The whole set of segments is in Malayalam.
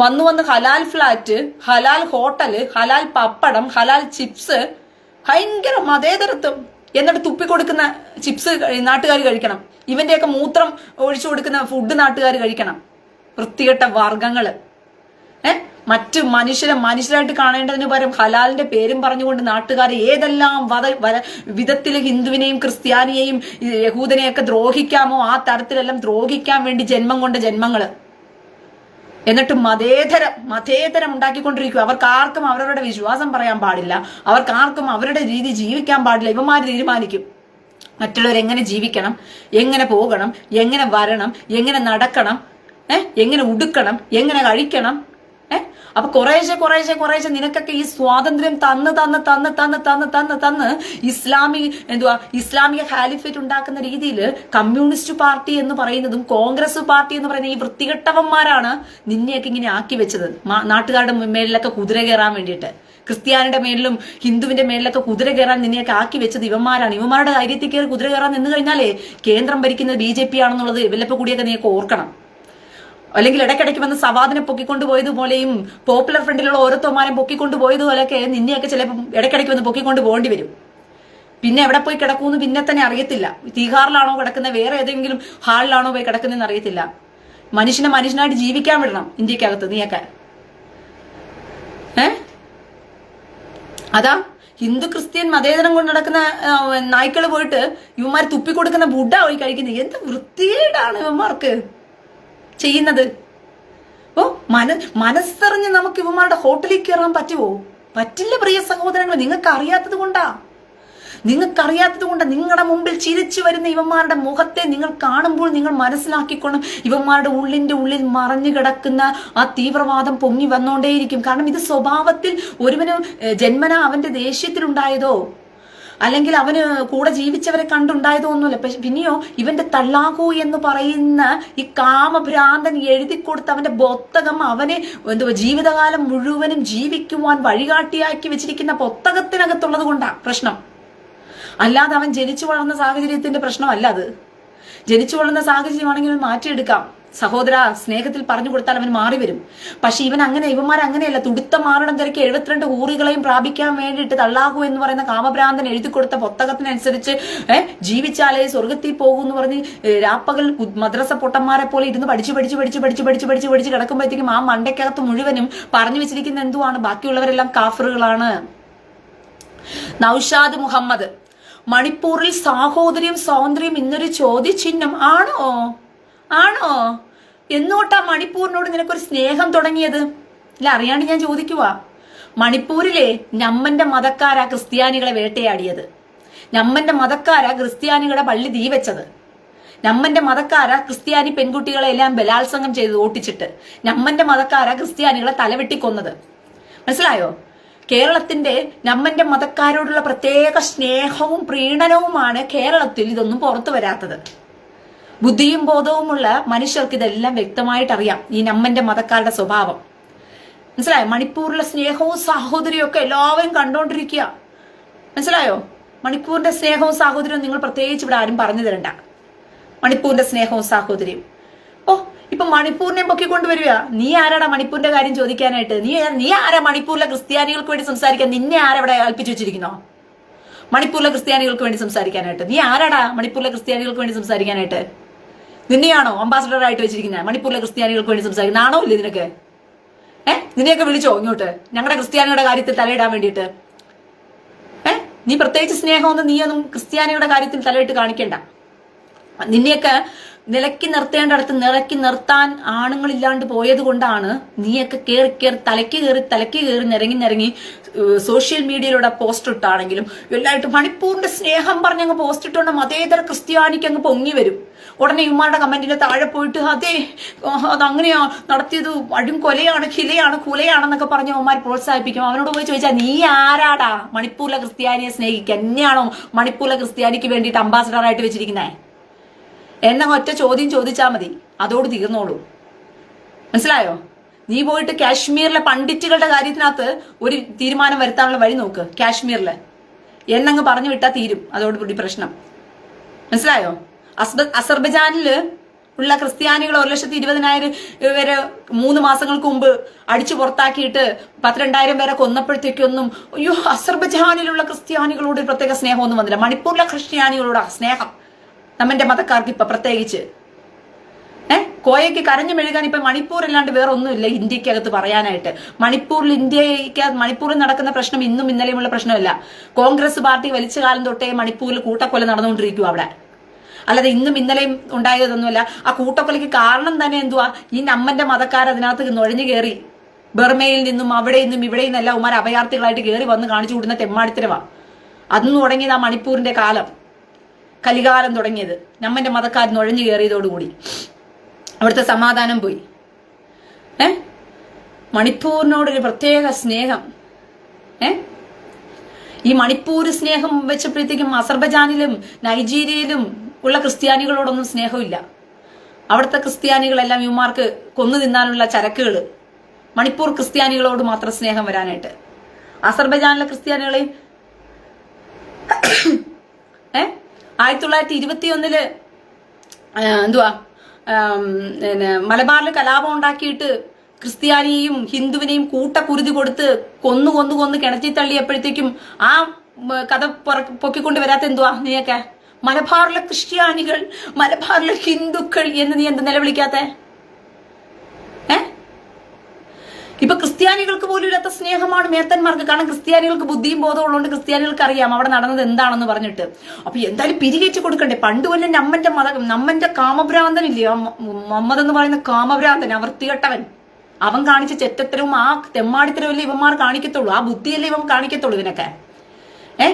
വന്നു വന്ന് ഹലാൽ ഫ്ലാറ്റ് ഹലാൽ ഹോട്ടൽ ഹലാൽ പപ്പടം ഹലാൽ ചിപ്സ് ഭയങ്കര മതേതരത്വം എന്നിട്ട് തുപ്പി കൊടുക്കുന്ന ചിപ്സ് നാട്ടുകാർ കഴിക്കണം. ഇവന്റെയൊക്കെ മൂത്രം ഒഴിച്ചു കൊടുക്കുന്ന ഫുഡ് നാട്ടുകാർ കഴിക്കണം. വൃത്തികെട്ട വർഗങ്ങൾ ഏ? മറ്റ് മനുഷ്യരെ മനുഷ്യരായിട്ട് കാണേണ്ടതിന് പകരം ഹലാലിന്റെ പേരും പറഞ്ഞുകൊണ്ട് നാട്ടുകാർ ഏതെല്ലാം വധ വര വിധത്തിൽ ഹിന്ദുവിനെയും ക്രിസ്ത്യാനിയെയും യഹൂദനെയൊക്കെ ദ്രോഹിക്കാമോ ആ തരത്തിലെല്ലാം ദ്രോഹിക്കാൻ വേണ്ടി ജന്മം കൊണ്ട ജന്മങ്ങൾ. എന്നിട്ട് മതേതരം മതേതരം ഉണ്ടാക്കിക്കൊണ്ടിരിക്കുക അവർക്ക് ആർക്കും അവരവരുടെ വിശ്വാസം പറയാൻ പാടില്ല. അവർക്ക് ആർക്കും അവരുടെ രീതി ജീവിക്കാൻ പാടില്ല. ഇവന്മാർ തീരുമാനിക്കും. മറ്റുള്ളവർ എങ്ങനെ ജീവിക്കണം എങ്ങനെ പോകണം എങ്ങനെ വരണം എങ്ങനെ നടക്കണം എങ്ങനെ ഉടുക്കണം എങ്ങനെ കഴിക്കണം അപ്പൊ കുറേശ്ശെ കുറേശ്ശെ കുറേശ്ശെ നിനക്കൊക്കെ ഈ സ്വാതന്ത്ര്യം തന്ന് തന്ന് തന്ന് തന്ന് തന്ന് തന്ന് തന്ന് ഇസ്ലാമിക എന്തുവാ ഇസ്ലാമിക ഹാലിഫേറ്റ് ഉണ്ടാക്കുന്ന രീതിയിൽ കമ്മ്യൂണിസ്റ്റ് പാർട്ടി എന്ന് പറയുന്നതും കോൺഗ്രസ് പാർട്ടി എന്ന് പറയുന്ന ഈ വൃത്തികെട്ടവന്മാരാണ് നിന്നെയൊക്കെ ഇങ്ങനെ ആക്കി വെച്ചത്. നാട്ടുകാരുടെ മേളിലൊക്കെ കുതിര കയറാൻ വേണ്ടിയിട്ട്. ക്രിസ്ത്യാനിയുടെ മേളിലും ഹിന്ദുവിന്റെ മേളിലൊക്കെ കുതിര കയറാൻ നിന്നെയൊക്കെ ആക്കി വെച്ചത് ഇവന്മാരാണ്. ഇവന്മാരുടെ ധൈര്യത്തിൽ കയറി കുതിര കയറാൻ നിന്ന് കഴിഞ്ഞാലേ കേന്ദ്രം ഭരിക്കുന്നത് ബി ജെ പി ആണെന്നുള്ളത് വല്ലപ്പോ കൂടിയൊക്കെ നീയൊക്കെ ഓർക്കണം. അല്ലെങ്കിൽ ഇടയ്ക്കിടയ്ക്ക് വന്ന് സവാദിനെ പൊക്കിക്കൊണ്ട് പോയതുപോലെയും പോപ്പുലർ ഫ്രണ്ടിലുള്ള ഓരോരുത്തമാരെയും പൊക്കിക്കൊണ്ട് പോയതുപോലെയൊക്കെ നിന്നെയൊക്കെ ചിലപ്പോൾ ഇടയ്ക്കിടയ്ക്ക് വന്ന് പൊക്കിക്കൊണ്ട് പോകേണ്ടി വരും. പിന്നെ എവിടെ പോയി കിടക്കുമെന്ന് പിന്നെ തന്നെ അറിയത്തില്ല. തീഹാറിലാണോ കിടക്കുന്നത്? വേറെ ഏതെങ്കിലും ഹാളിലാണോ പോയി കിടക്കുന്നതെന്ന് അറിയത്തില്ല. മനുഷ്യനെ മനുഷ്യനായിട്ട് ജീവിക്കാൻ വിടണം ഇന്ത്യക്കകത്ത് നീയൊക്കെ. ഏ? അതാ ഹിന്ദു ക്രിസ്ത്യൻ മതേതരം കൊണ്ട് നടക്കുന്ന നായ്ക്കൾ പോയിട്ട് ഇവന്മാർ തുപ്പിക്കൊടുക്കുന്ന ബുഡ പോയി കഴിക്കുന്നത്. എന്ത് വൃത്തികേടാണ് ഇവന്മാർക്ക്. ചെയ്യുന്നത്? ഓ മന മനസ്സറിഞ്ഞ് നമുക്ക് ഇവന്മാരുടെ ഹോട്ടലിൽ കയറാൻ പറ്റുമോ പറ്റില്ല പ്രിയ സഹോദരങ്ങൾ നിങ്ങൾക്ക് അറിയാത്തത് കൊണ്ടാ. നിങ്ങൾക്കറിയാത്തത് കൊണ്ട് നിങ്ങളുടെ മുമ്പിൽ ചിരിച്ചു വരുന്ന ഇവന്മാരുടെ മുഖത്തെ നിങ്ങൾ കാണുമ്പോൾ നിങ്ങൾ മനസ്സിലാക്കിക്കൊള്ളും ഇവന്മാരുടെ ഉള്ളിന്റെ ഉള്ളിൽ മറഞ്ഞു കിടക്കുന്ന ആ തീവ്രവാദം പൊങ്ങി വന്നുകൊണ്ടേയിരിക്കും കാരണം ഇത് സ്വഭാവത്തിൽ ഒരുവനും ജന്മന അവന്റെ ദേഷ്യത്തിലുണ്ടായതോ? അല്ലെങ്കിൽ അവന് കൂടെ ജീവിച്ചവരെ കണ്ടുണ്ടായതോ ഒന്നുമില്ല. പക്ഷെ പിന്നെയോ ഇവന്റെ തള്ളാകു എന്ന് പറയുന്ന ഈ കാമഭ്രാന്തൻ എഴുതി കൊടുത്ത അവന്റെ ബൊത്തകം അവനെ എന്തുവാ ജീവിതകാലം മുഴുവനും ജീവിക്കുവാൻ വഴികാട്ടിയാക്കി വെച്ചിരിക്കുന്ന പൊത്തകത്തിനകത്തുള്ളത് കൊണ്ടാ പ്രശ്നം. അല്ലാതെ അവൻ ജനിച്ചു വളർന്ന സാഹചര്യത്തിന്റെ പ്രശ്നമല്ല അത്. ജനിച്ചു വളർന്ന സാഹചര്യമാണെങ്കിൽ മാറ്റിയെടുക്കാം. സഹോദര സ്നേഹത്തിൽ പറഞ്ഞു കൊടുത്താൽ അവൻ മാറി വരും. പക്ഷെ ഇവൻ അങ്ങനെ ഇവന്മാർ അങ്ങനെയല്ല. തുടുത്ത മാറണം തിരക്ക് എഴുപത്തിരണ്ട് ഊറികളെയും പ്രാപിക്കാൻ വേണ്ടിയിട്ട് തള്ളാകു എന്ന് പറയുന്ന കാമഭ്രാന്തൻ എഴുതി കൊടുത്ത പുസ്തകത്തിനനുസരിച്ച് ഏഹ് ജീവിച്ചാലേ സ്വർഗത്തിൽ പോകൂ എന്ന് പറഞ്ഞ് രാപ്പകൽ മദ്രസ പൊട്ടന്മാരെ പോലെ ഇരുന്ന് പഠിച്ച് പഠിച്ച് പഠിച്ച് പഠിച്ച് പഠിച്ച് പഠിച്ച് പഠിച്ച് കിടക്കുമ്പോഴത്തേക്കും ആ മണ്ടയ്ക്കകത്ത് മുഴുവനും പറഞ്ഞു വെച്ചിരിക്കുന്ന എന്തുവാണ്? ബാക്കിയുള്ളവരെല്ലാം കാഫറുകളാണ്. നൌഷാദ് മുഹമ്മദ് മണിപ്പൂരിൽ സാഹോദര്യം സ്വാതന്ത്ര്യം ഇന്നൊരു ചോദ്യചിഹ്നം ആണോ? ആണോ? എന്നോട്ടാ മണിപ്പൂരിനോട് നിനക്കൊരു സ്നേഹം തുടങ്ങിയത്? ഇല്ല അറിയാണ്ട് ഞാൻ ചോദിക്കുവാ. മണിപ്പൂരിലെ ഞമ്മന്റെ മതക്കാരാ ക്രിസ്ത്യാനികളെ വേട്ടയാടിയത്. ഞമ്മന്റെ മതക്കാരാ ക്രിസ്ത്യാനികളുടെ പള്ളി തീ വെച്ചത്. നമ്മന്റെ മതക്കാരാ ക്രിസ്ത്യാനി പെൺകുട്ടികളെ എല്ലാം ബലാത്സംഗം ചെയ്ത് ഓട്ടിച്ചിട്ട് ഞമ്മന്റെ മതക്കാരാ ക്രിസ്ത്യാനികളെ തലവെട്ടിക്കൊന്നത്. മനസ്സിലായോ? കേരളത്തിന്റെ നമ്മന്റെ മതക്കാരോടുള്ള പ്രത്യേക സ്നേഹവും പ്രീണനവുമാണ് കേരളത്തിൽ ഇതൊന്നും പുറത്തു വരാത്തത്. ബുദ്ധിയും ബോധവുമുള്ള മനുഷ്യർക്ക് ഇതെല്ലാം വ്യക്തമായിട്ട് അറിയാം ഈ നമ്മന്റെ മതക്കാരുടെ സ്വഭാവം. മനസ്സിലായോ? മണിപ്പൂരിലെ സ്നേഹവും സാഹോദര്യവും ഒക്കെ എല്ലാവരും കണ്ടോണ്ടിരിക്കുക. മനസ്സിലായോ? മണിപ്പൂരിന്റെ സ്നേഹവും സാഹോദര്യവും നിങ്ങൾ പ്രത്യേകിച്ച് ഇവിടെ ആരും പറഞ്ഞു തരണ്ട. മണിപ്പൂരിന്റെ സ്നേഹവും സാഹോദര്യവും. ഓ ഇപ്പൊ മണിപ്പൂരിനെ പൊക്കിക്കൊണ്ടുവരിക നീ ആരാടാ മണിപ്പൂരിന്റെ കാര്യം ചോദിക്കാനായിട്ട്? നീ നീ ആരാ മണിപ്പൂരിലെ ക്രിസ്ത്യാനികൾക്ക് വേണ്ടി സംസാരിക്കാൻ? നിന്നെ ആരവിടെ ഏൽപ്പിച്ചു വെച്ചിരിക്കുന്നോ? മണിപ്പൂരിലെ ക്രിസ്ത്യാനികൾക്ക് വേണ്ടി സംസാരിക്കാനായിട്ട്. നീ ആരാടാ മണിപ്പൂരിലെ ക്രിസ്ത്യാനികൾക്ക് വേണ്ടി സംസാരിക്കാനായിട്ട്? നിന്നെയാണോ അംബാസഡർ ആയിട്ട് വെച്ചിരിക്കുന്നത് മണിപ്പൂരിലെ ക്രിസ്ത്യാനികൾക്ക് വേണ്ടി സംസാരിക്കുന്നത് ആണോ ഇല്ലേ നിനക്ക്? ഏ? നിന്നെയൊക്കെ വിളിച്ചോ ഇങ്ങോട്ട്? ഞങ്ങളുടെ ക്രിസ്ത്യാനിയുടെ കാര്യത്തിൽ തലയിടാൻ വേണ്ടിയിട്ട്. ഏ? നീ പ്രത്യേകിച്ച് സ്നേഹമൊന്നും നീയൊന്നും ക്രിസ്ത്യാനിയുടെ കാര്യത്തിൽ തലയിട്ട് കാണിക്കണ്ട. നിന്നെയൊക്കെ നിലക്കി നിർത്തേണ്ടടത്ത് നിലക്കി നിർത്താൻ ആണുങ്ങളില്ലാണ്ട് പോയത് കൊണ്ടാണ് നീയൊക്കെ കയറി കയറി തലയ്ക്ക് കയറി തലയ്ക്ക് കയറി നിരങ്ങി നിരങ്ങി സോഷ്യൽ മീഡിയയിലൂടെ പോസ്റ്റ് ഇട്ടാണെങ്കിലും എല്ലായിട്ടും മണിപ്പൂരിന്റെ സ്നേഹം പറഞ്ഞങ്ങ് പോസ്റ്റ് ഇട്ടുകൊണ്ട് മതേതര ക്രിസ്ത്യാനിക്ക് അങ്ങ് പൊങ്ങി വരും. ഉടനെ ഇമ്മാരുടെ കമന്റിന്റെ താഴെ പോയിട്ട് അതെ അത് അങ്ങനെയാ നടത്തിയത് അടിയും കൊലയാണ് കിലയാണ് കുലയാണെന്നൊക്കെ പറഞ്ഞ് അവന്മാർ പ്രോത്സാഹിപ്പിക്കും. അവനോട് പോയി ചോദിച്ചാൽ നീ ആരാടാ മണിപ്പൂരിലെ ക്രിസ്ത്യാനിയെ സ്നേഹിക്കുക എന്നെയാണോ മണിപ്പൂരിലെ ക്രിസ്ത്യാനിക്ക് വേണ്ടിയിട്ട് അംബാസഡർ ആയിട്ട് വെച്ചിരിക്കുന്നത് എന്നെ ഒറ്റ ചോദ്യം ചോദിച്ചാൽ മതി. അതോട് തീർന്നോളൂ. മനസ്സിലായോ? നീ പോയിട്ട് കാശ്മീരിലെ പണ്ഡിറ്റുകളുടെ കാര്യത്തിനകത്ത് ഒരു തീരുമാനം വരുത്താനുള്ള വഴി നോക്ക് കാശ്മീരിലെ. എന്നങ്ങ് പറഞ്ഞു വിട്ടാൽ തീരും അതോടുകൂടി പ്രശ്നം. മനസ്സിലായോ? അസ്ബ അസർബജാനിൽ ഉള്ള ക്രിസ്ത്യാനികൾ ഒരു ലക്ഷത്തി ഇരുപതിനായിരം വരെ മൂന്ന് മാസങ്ങൾക്ക് മുമ്പ് അടിച്ചു പുറത്താക്കിയിട്ട് പത്തിരണ്ടായിരം പേരെ കൊന്നപ്പോഴത്തേക്കൊന്നും അയ്യോ അസർബജാനിലുള്ള ക്രിസ്ത്യാനികളോട് പ്രത്യേക സ്നേഹമൊന്നും വന്നില്ല. മണിപ്പൂരിലെ ക്രിസ്ത്യാനികളോട് സ്നേഹം. നമ്മുടെ മതക്കാർക്ക് ഇപ്പൊ പ്രത്യേകിച്ച്. ഏഹ് കോയയ്ക്ക് കരഞ്ഞു മെഴുകാൻ ഇപ്പൊ മണിപ്പൂർ അല്ലാണ്ട് വേറെ ഒന്നുമില്ല ഇന്ത്യക്കകത്ത് പറയാനായിട്ട്. മണിപ്പൂരിൽ ഇന്ത്യയ്ക്ക് മണിപ്പൂരിൽ നടക്കുന്ന പ്രശ്നം ഇന്നും ഇന്നലെയുമുള്ള പ്രശ്നമല്ല. കോൺഗ്രസ് പാർട്ടി വലിച്ച കാലം തൊട്ടേ മണിപ്പൂരിൽ കൂട്ടക്കൊല നടന്നുകൊണ്ടിരിക്കും അവിടെ. അല്ലാതെ ഇന്നും ഇന്നലെയും ഉണ്ടായതൊന്നുമല്ല. ആ കൂട്ടക്കൊലയ്ക്ക് കാരണം തന്നെ എന്തുവാ? ഈ നമ്മന്റെ മതക്കാർ അതിനകത്ത് നുഴഞ്ഞു കയറി. ബർമയിൽ നിന്നും അവിടെ നിന്നും ഇവിടെ നിന്നല്ല ഉമാർ അഭയാർത്ഥികളായിട്ട് കയറി വന്ന് കാണിച്ചു കൂടുന്ന തെമ്മാടിത്തരവാ. അന്ന് തുടങ്ങിയത് ആ മണിപ്പൂരിന്റെ കാലം. കലികാലം തുടങ്ങിയത്. നമ്മന്റെ മതക്കാർ നുഴഞ്ഞു കയറിയതോടുകൂടി. അവിടുത്തെ സമാധാനം പോയി. ഏ? മണിപ്പൂരിനോടൊരു പ്രത്യേക സ്നേഹം. ഏ? ഈ മണിപ്പൂർ സ്നേഹം വെച്ചപ്പോഴത്തേക്കും അസർബജാനിലും നൈജീരിയയിലും ഉള്ള ക്രിസ്ത്യാനികളോടൊന്നും സ്നേഹമില്ല. അവിടുത്തെ ക്രിസ്ത്യാനികളെല്ലാം യുമാർക്ക് കൊന്നു തിന്നാനുള്ള ചരക്കുകൾ മണിപ്പൂർ ക്രിസ്ത്യാനികളോട് മാത്രം സ്നേഹം വരാനായിട്ട്. അസർബജാനിലെ ക്രിസ്ത്യാനികളെയും ഏ? ആയിരത്തി തൊള്ളായിരത്തി ഇരുപത്തി ഒന്നിൽ എന്തുവാ പിന്നെ മലബാറിൽ കലാപം ഉണ്ടാക്കിയിട്ട് ക്രിസ്ത്യാനിയെയും ഹിന്ദുവിനെയും കൂട്ടക്കുരുതി കൊടുത്ത് കൊന്നു കൊന്നു കൊന്ന് കിണറ്റി തള്ളിയപ്പോഴത്തേക്കും ആ കഥ പൊക്കിക്കൊണ്ട് വരാത്ത എന്തുവാ നീയൊക്കെ മലബാറിലെ ക്രിസ്ത്യാനികൾ മലബാറിലെ ഹിന്ദുക്കൾ എന്ന് നീ എന്ത് നിലവിളിക്കാത്തെ ഏ ഇപ്പൊ ക്രിസ്ത്യാനികൾക്ക് പോലും ഇല്ലാത്ത സ്നേഹമാണ് മേത്തന്മാർക്ക്. കാരണം ക്രിസ്ത്യാനികൾക്ക് ബുദ്ധിയും ബോധവും ഉള്ളതുകൊണ്ട് ക്രിസ്ത്യാനികൾക്ക് അറിയാം അവിടെ നടന്നത് എന്താണെന്ന് പറഞ്ഞിട്ട്. അപ്പൊ എന്തായാലും പിരികേറ്റ് കൊടുക്കണ്ടേ? പണ്ട് വല്ല നമ്മന്റെ മത നമ്മന്റെ കാമഭ്രാന്തൻ ഇല്ലേ മമ്മദ് എന്ന് പറയുന്ന കാമഭ്രാന്തൻ ആ വൃത്തികെട്ടവൻ അവൻ കാണിച്ച ചെറ്റത്തരവും ആ തെമ്മാടിത്തരവല്ലേ ഇവന്മാർ കാണിക്കത്തുള്ളൂ. ആ ബുദ്ധിയല്ലേ ഇവൻ കാണിക്കത്തുള്ളൂ ഇതിനൊക്കെ. ഏ?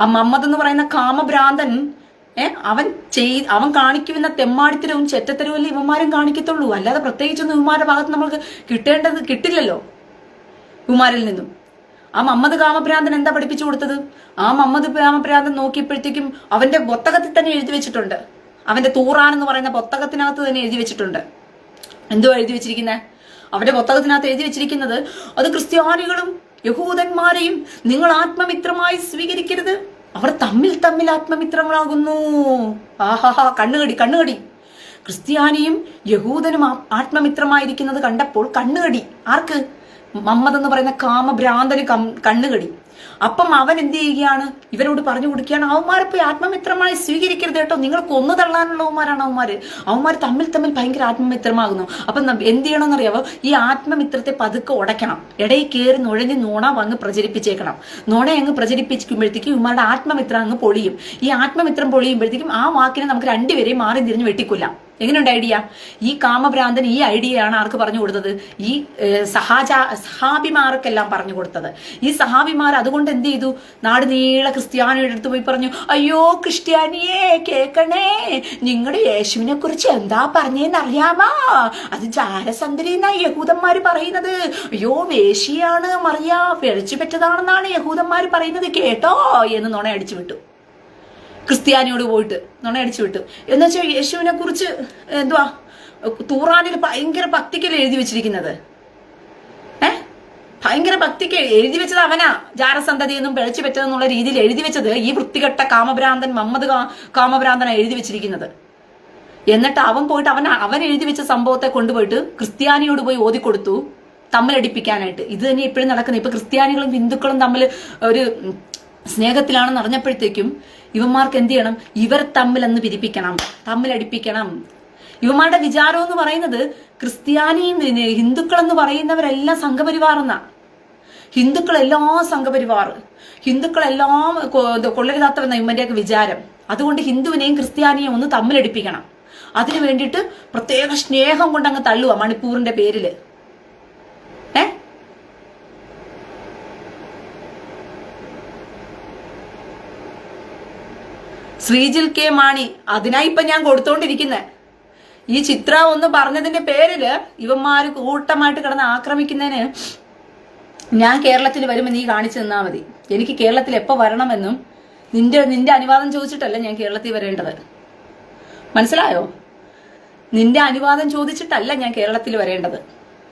ആ മമ്മദ് എന്ന് പറയുന്ന കാമഭ്രാന്തൻ അവൻ ചെയ് അവൻ കാണിക്കുന്ന തെമ്മാടിത്തരവും ചെറ്റത്തരവും ഇവന്മാരും കാണിക്കത്തുള്ളൂ. അല്ലാതെ പ്രത്യേകിച്ചൊന്നും ഇവന്മാരുടെ ഭാഗത്ത് നമ്മൾക്ക് കിട്ടേണ്ടത് കിട്ടില്ലല്ലോ. ഇവന്മാരിൽ നിന്നും. ആ മമ്മദ് കാമഭ്രാന്തൻ എന്താ പഠിപ്പിച്ചു കൊടുത്തത്? ആ മമ്മദ് കാമഭ്രാന്തൻ നോക്കിയപ്പോഴത്തേക്കും അവന്റെ പുത്തകത്തിൽ തന്നെ എഴുതി വെച്ചിട്ടുണ്ട്. അവന്റെ തൂറാൻ എന്ന് പറയുന്ന പുത്തകത്തിനകത്ത് തന്നെ എഴുതി വെച്ചിട്ടുണ്ട്. എന്തോ എഴുതി വെച്ചിരിക്കുന്നത് അവന്റെ പുത്തകത്തിനകത്ത് എഴുതി വെച്ചിരിക്കുന്നത് അത് ക്രിസ്ത്യാനികളും യഹൂദന്മാരെയും നിങ്ങൾ ആത്മമിത്രമായി സ്വീകരിക്കരുത്. അവർ തമ്മിൽ തമ്മിൽ ആത്മമിത്രങ്ങളാകുന്നു. ആഹാഹാ കണ്ണുകടി കണ്ണുകടി. ക്രിസ്ത്യാനിയും യഹൂദനും ആത്മമിത്രമായിരിക്കുന്നത് കണ്ടപ്പോൾ കണ്ണുകടി. ആർക്ക്? മമ്മദ് എന്ന് പറയുന്ന കാമഭ്രാന്തന് കണ്ണുകടി അപ്പം അവൻ എന്ത് ചെയ്യുകയാണ്? ഇവരോട് പറഞ്ഞു കൊടുക്കുകയാണ് അവന്മാരെ പോയി ആത്മമിത്രമായി സ്വീകരിക്കരുത് കേട്ടോ. നിങ്ങൾ കൊന്നു തള്ളാനുള്ളവന്മാരാണ് അവന്മാര്. അവന്മാർ തമ്മിൽ തമ്മിൽ ഭയങ്കര ആത്മമിത്രമാകുന്നു. അപ്പം എന്ത് ചെയ്യണമെന്ന് അറിയാവോ ഈ ആത്മമിത്രത്തെ പതുക്കെ ഉടയ്ക്കണം. ഇടയിൽ കയറി നുഴഞ്ഞ് നുണ അങ്ങ് പ്രചരിപ്പിച്ചേക്കണം. നുണ അങ്ങ് പ്രചരിപ്പിക്കുമ്പോഴത്തേക്കും ഇവന്മാരുടെ ആത്മമിത്രം അങ്ങ് പൊളിയും. ഈ ആത്മമിത്രം പൊളിയുമ്പോഴത്തേക്കും ആ വാക്കിനെ നമുക്ക് രണ്ടുപേരെയും മാറി തിരിഞ്ഞ് വെട്ടിക്കൊല്ലാം. എങ്ങനെയുണ്ട് ഐഡിയ ഈ കാമഭ്രാന്തൻ ഈ ഐഡിയയാണ് ആർക്ക് പറഞ്ഞു കൊടുത്തത്? ഈ സഹാജ സഹാബിമാർക്കെല്ലാം പറഞ്ഞു കൊടുത്തത്. ഈ സഹാബിമാർ അതുകൊണ്ട് എന്ത് ചെയ്തു? നാട് നീള ക്രിസ്ത്യാനിയുടെ അടുത്ത് പോയി പറഞ്ഞു അയ്യോ ക്രിസ്ത്യാനിയെ കേക്കണേ നിങ്ങളുടെ യേശുവിനെ കുറിച്ച് എന്താ പറഞ്ഞേന്ന് അറിയാമോ? അത് ജാരസന്ധരി എന്നാ യഹൂദന്മാർ പറയുന്നത്. അയ്യോ വേശിയാണ് മറിയ പിഴച്ചു പറ്റതാണെന്നാണ് യഹൂദന്മാർ പറയുന്നത്. കേട്ടോ? എന്ന് നുണ അടിച്ചു വിട്ടു. ക്രിസ്ത്യാനിയോട് പോയിട്ട് നുണ അടിച്ചു വിട്ടു. എന്ന് വെച്ചാൽ യേശുവിനെ കുറിച്ച് എന്തുവാ? തൂറാനിൽ ഭയങ്കര ഭക്തിക്കൽ എഴുതി വെച്ചിരിക്കുന്നത്? ഏ? ഭയങ്കര ഭക്തിക്ക് എഴുതി വെച്ചത് അവനാ. ജാരസന്തതി എന്നും പിഴച്ചു പറ്റതെന്നുള്ള രീതിയിൽ എഴുതി വെച്ചത് ഈ വൃത്തികെട്ട കാമഭ്രാന്തൻ മമ്മദ് കാമഭ്രാന്തനാണ് എഴുതി വെച്ചിരിക്കുന്നത്. എന്നിട്ട് അവൻ പോയിട്ട് അവൻ അവൻ എഴുതി വെച്ച സംഭവത്തെ കൊണ്ടുപോയിട്ട് ക്രിസ്ത്യാനിയോട് പോയി ഓതിക്കൊടുത്തു തമ്മിലടിപ്പിക്കാനായിട്ട്. ഇത് തന്നെ ഇപ്പോഴും നടക്കുന്നത് ഇപ്പൊ ക്രിസ്ത്യാനികളും ഹിന്ദുക്കളും തമ്മിൽ ഒരു സ്നേഹത്തിലാണെന്ന് അറിഞ്ഞപ്പോഴത്തേക്കും ഇവന്മാർക്ക് എന്ത് ചെയ്യണം? ഇവർ തമ്മിൽ അന്ന് പിരിപ്പിക്കണം. തമ്മിലടിപ്പിക്കണം. ഇവന്മാരുടെ വിചാരം എന്ന് പറയുന്നത് ക്രിസ്ത്യാനി ഹിന്ദുക്കൾ എന്ന് പറയുന്നവരെല്ലാം സംഘപരിവാർ എന്നാ. ഹിന്ദുക്കളെല്ലാം സംഘപരിവാർ. ഹിന്ദുക്കളെല്ലാം കൊള്ളരുതാത്തവെന്ന ഇവന്റെയൊക്കെ വിചാരം. അതുകൊണ്ട് ഹിന്ദുവിനെയും ക്രിസ്ത്യാനിയെയും ഒന്ന് തമ്മിലടിപ്പിക്കണം. അതിനു വേണ്ടിയിട്ട് പ്രത്യേക സ്നേഹം കൊണ്ട് അങ്ങ് തള്ളുക മണിപ്പൂറിന്റെ പേരിൽ ഏ ശ്രീജിൽ കെ മാണി അതിനായി ഇപ്പൊ ഞാൻ കൊടുത്തോണ്ടിരിക്കുന്നെ. ഈ ചിത്ര ഒന്ന് പറഞ്ഞതിന്റെ പേരിൽ ഇവന്മാര് കൂട്ടമായിട്ട് കിടന്ന് ആക്രമിക്കുന്നതിന് ഞാൻ കേരളത്തിൽ വരുമ്പോൾ നീ കാണിച്ചു തന്നാ മതി. എനിക്ക് കേരളത്തിൽ എപ്പോ വരണമെന്നും നിന്റെ നിന്റെ അനുവാദം ചോദിച്ചിട്ടല്ല ഞാൻ കേരളത്തിൽ വരേണ്ടത്. മനസ്സിലായോ? നിന്റെ അനുവാദം ചോദിച്ചിട്ടല്ല ഞാൻ കേരളത്തിൽ വരേണ്ടത്.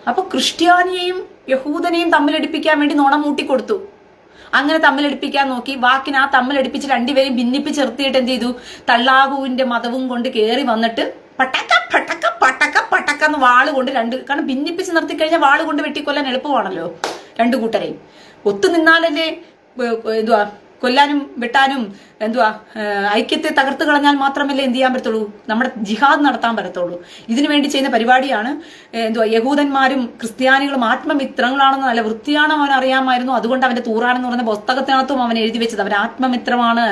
അപ്പൊ ക്രിസ്ത്യാനിയെയും യഹൂദനെയും തമ്മിലടിപ്പിക്കാൻ വേണ്ടി നുണ മൂട്ടിക്കൊടുത്തു അങ്ങനെ തമ്മിലടിപ്പിക്കാൻ നോക്കി. വാക്കിന് ആ തമ്മിലടിപ്പിച്ച് രണ്ടുപേരും ഭിന്നിപ്പിച്ച് നിർത്തിയിട്ട് എന്ത് ചെയ്തു? തള്ളാഹുവിന്റെ മതവും കൊണ്ട് കയറി വന്നിട്ട് പട്ടക്ക പട്ടക്ക പട്ടക്ക പട്ടക്ക എന്ന് വാൾ കൊണ്ട് രണ്ട് കാരണം ഭിന്നിപ്പിച്ച് നിർത്തി കഴിഞ്ഞാൽ വാൾ കൊണ്ട് വെട്ടിക്കൊല്ലാൻ എളുപ്പമാണല്ലോ രണ്ടു കൂട്ടരെയും. ഒത്തു നിന്നാലല്ലേ എന്തുവാ? കൊല്ലാനും വെട്ടാനും എന്തുവാ ഐക്യത്തെ തകർത്ത് കളഞ്ഞാൽ മാത്രമല്ലേ എന്ത് ചെയ്യാൻ പറ്റത്തുള്ളൂ? നമ്മുടെ ജിഹാദ് നടത്താൻ പറ്റത്തുള്ളൂ. ഇതിനു വേണ്ടി ചെയ്യുന്ന പരിപാടിയാണ് എന്തുവാ യഹൂദന്മാരും ക്രിസ്ത്യാനികളും ആത്മമിത്രങ്ങളാണെന്ന് നല്ല വൃത്തിയാണ് അവൻ അറിയാമായിരുന്നു. അതുകൊണ്ട് അവന്റെ തൂറാണെന്ന് പറഞ്ഞ പുസ്തകത്തിനകത്തും അവൻ എഴുതി വെച്ചത് അവർ ആത്മമിത്രമാണ്.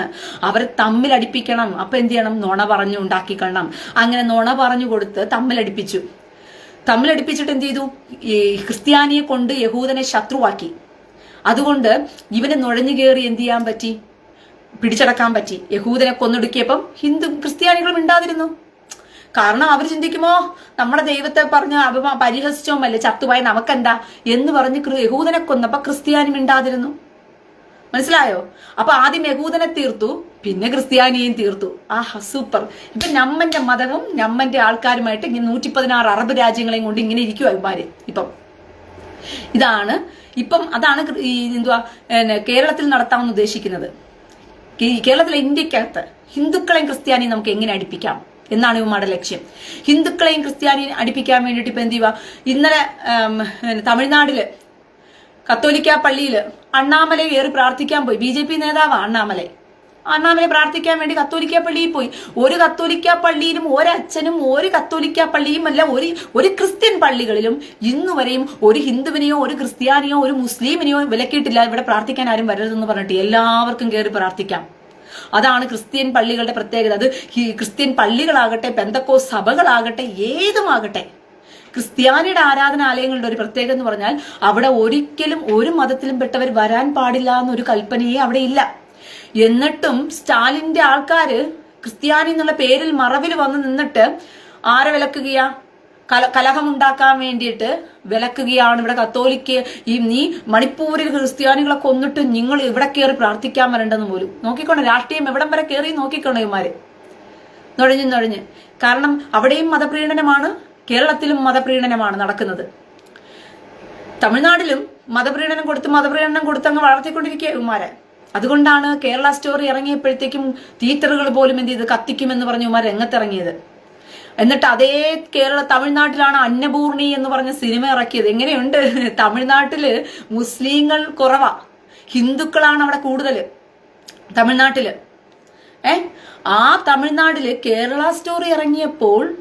അവരെ തമ്മിൽ അടിപ്പിക്കണം. അപ്പൊ എന്ത് ചെയ്യണം? നുണ പറഞ്ഞു ഉണ്ടാക്കിക്കണം അങ്ങനെ നുണ പറഞ്ഞു കൊടുത്ത് തമ്മിലടിപ്പിച്ചു തമ്മിലടിപ്പിച്ചിട്ട് എന്ത് ചെയ്തു? ഈ ക്രിസ്ത്യാനിയെ കൊണ്ട് യഹൂദനെ ശത്രുവാക്കി. അതുകൊണ്ട് ഇവനെ നുഴഞ്ഞു കയറി എന്ത് ചെയ്യാൻ പറ്റി? പിടിച്ചടക്കാൻ പറ്റി. യഹൂദനെ കൊന്നൊടുക്കിയപ്പം ഹിന്ദു ക്രിസ്ത്യാനികളും ഉണ്ടാതിരുന്നു കാരണം അവർ ചിന്തിക്കുമോ നമ്മുടെ ദൈവത്തെ പറഞ്ഞ് അപമ പരിഹസിച്ചോമല്ലേ ചത്തുപോയ നമുക്കെന്താ? എന്ന് പറഞ്ഞ് യഹൂദനെ കൊന്നപ്പോ ക്രിസ്ത്യാനി മിണ്ടാതിരുന്നു. മനസ്സിലായോ? അപ്പൊ ആദ്യം യഹൂദനെ തീർത്തു പിന്നെ ക്രിസ്ത്യാനിയെയും തീർത്തു. ആഹ് സൂപ്പർ. ഇപ്പൊ നമ്മന്റെ മതവും നമ്മന്റെ ആൾക്കാരുമായിട്ട് ഇങ്ങനെ നൂറ്റി പതിനാറ് അറബ് രാജ്യങ്ങളെയും കൊണ്ട് ഇങ്ങനെ ഇരിക്കുവാ ഇപ്പം. ഇതാണ്. ഇപ്പം അതാണ് ഈ എന്തുവാ കേരളത്തിൽ നടത്താമെന്ന് ഉദ്ദേശിക്കുന്നത്. കേരളത്തിലെ ഇന്ത്യക്കകത്ത് ഹിന്ദുക്കളെയും ക്രിസ്ത്യാനിയും നമുക്ക് എങ്ങനെ അടുപ്പിക്കാം? എന്നാണ് ഇവമാരുടെ ലക്ഷ്യം. ഹിന്ദുക്കളെയും ക്രിസ്ത്യാനിയും അടുപ്പിക്കാൻ വേണ്ടിയിട്ട് ഇപ്പൊ എന്ത് ചെയ്യുക ഇന്നലെ തമിഴ്നാട്ടിൽ കത്തോലിക്ക പള്ളിയിൽ അണ്ണാമലയിൽ ഏറി പ്രാർത്ഥിക്കാൻ പോയി. ബി ജെ പി നേതാവാണ് അണ്ണാമലൈ അണ്ണാമലെ പ്രാർത്ഥിക്കാൻ വേണ്ടി കത്തോലിക്ക പള്ളിയിൽ പോയി. ഒരു കത്തോലിക്ക പള്ളിയിലും ഒരച്ഛനും ഒരു കത്തോലിക്ക പള്ളിയും അല്ല ഒരു ഒരു ക്രിസ്ത്യൻ പള്ളികളിലും ഇന്നുവരെയും ഒരു ഹിന്ദുവിനെയോ ഒരു ക്രിസ്ത്യാനിയോ ഒരു മുസ്ലിമിനെയോ വിലക്കിയിട്ടില്ല. ഇവിടെ പ്രാർത്ഥിക്കാൻ ആരും വരരുതെന്ന് പറഞ്ഞിട്ട് എല്ലാവർക്കും കയറി പ്രാർത്ഥിക്കാം. അതാണ് ക്രിസ്ത്യൻ പള്ളികളുടെ പ്രത്യേകത. അത് ക്രിസ്ത്യൻ പള്ളികളാകട്ടെ പെന്തക്കോ സഭകളാകട്ടെ ഏതുമാകട്ടെ ക്രിസ്ത്യാനിയുടെ ആരാധനാലയങ്ങളുടെ ഒരു പ്രത്യേകത എന്ന് പറഞ്ഞാൽ അവിടെ ഒരിക്കലും ഒരു മതത്തിലും പെട്ടവർ വരാൻ പാടില്ല എന്നൊരു കൽപ്പനയെ അവിടെ ഇല്ല. എന്നിട്ടും സ്റ്റാലിന്റെ ആൾക്കാര് ക്രിസ്ത്യാനി എന്നുള്ള പേരിൽ മറവിൽ വന്ന് നിന്നിട്ട് ആരെ വിലക്കുകയാ? കല കലഹമുണ്ടാക്കാൻ വേണ്ടിയിട്ട് വിലക്കുകയാണ് ഇവിടെ കത്തോലിക്ക്. ഈ നീ മണിപ്പൂരിൽ ക്രിസ്ത്യാനികളെ കൊന്നിട്ട് നിങ്ങൾ ഇവിടെ കയറി പ്രാർത്ഥിക്കാൻ വരണ്ടെന്ന് പോലും. നോക്കിക്കോണം രാഷ്ട്രീയം എവിടം വരെ കയറി നോക്കിക്കോണം ഇവന്മാര്. നുഴഞ്ഞു നുഴഞ്ഞ്. കാരണം അവിടെയും മതപ്രീണനമാണ് കേരളത്തിലും മതപ്രീണനമാണ് നടക്കുന്നത്. തമിഴ്നാട്ടിലും മതപ്രീണനം കൊടുത്ത് മതപ്രീണനം കൊടുത്ത് അങ്ങ് വളർത്തിക്കൊണ്ടിരിക്കുക ഉമാരെ അതുകൊണ്ടാണ് കേരള സ്റ്റോറി ഇറങ്ങിയപ്പോഴത്തേക്കും തിയേറ്ററുകൾ പോലും എന്ത് ചെയ്ത് കത്തിക്കുമെന്ന് പറഞ്ഞ് ഉമാർ രംഗത്തിറങ്ങിയത്. എന്നിട്ട് അതേ കേരള തമിഴ്നാട്ടിലാണ് അന്നപൂർണി എന്ന് പറഞ്ഞ സിനിമ ഇറക്കിയത്. എങ്ങനെയുണ്ട്? തമിഴ്നാട്ടിൽ മുസ്ലിങ്ങൾ കുറവാ. ഹിന്ദുക്കളാണ് അവിടെ കൂടുതൽ തമിഴ്നാട്ടിൽ. ഏ? ആ തമിഴ്നാട്ടിൽ കേരള സ്റ്റോറി ഇറങ്ങിയപ്പോൾ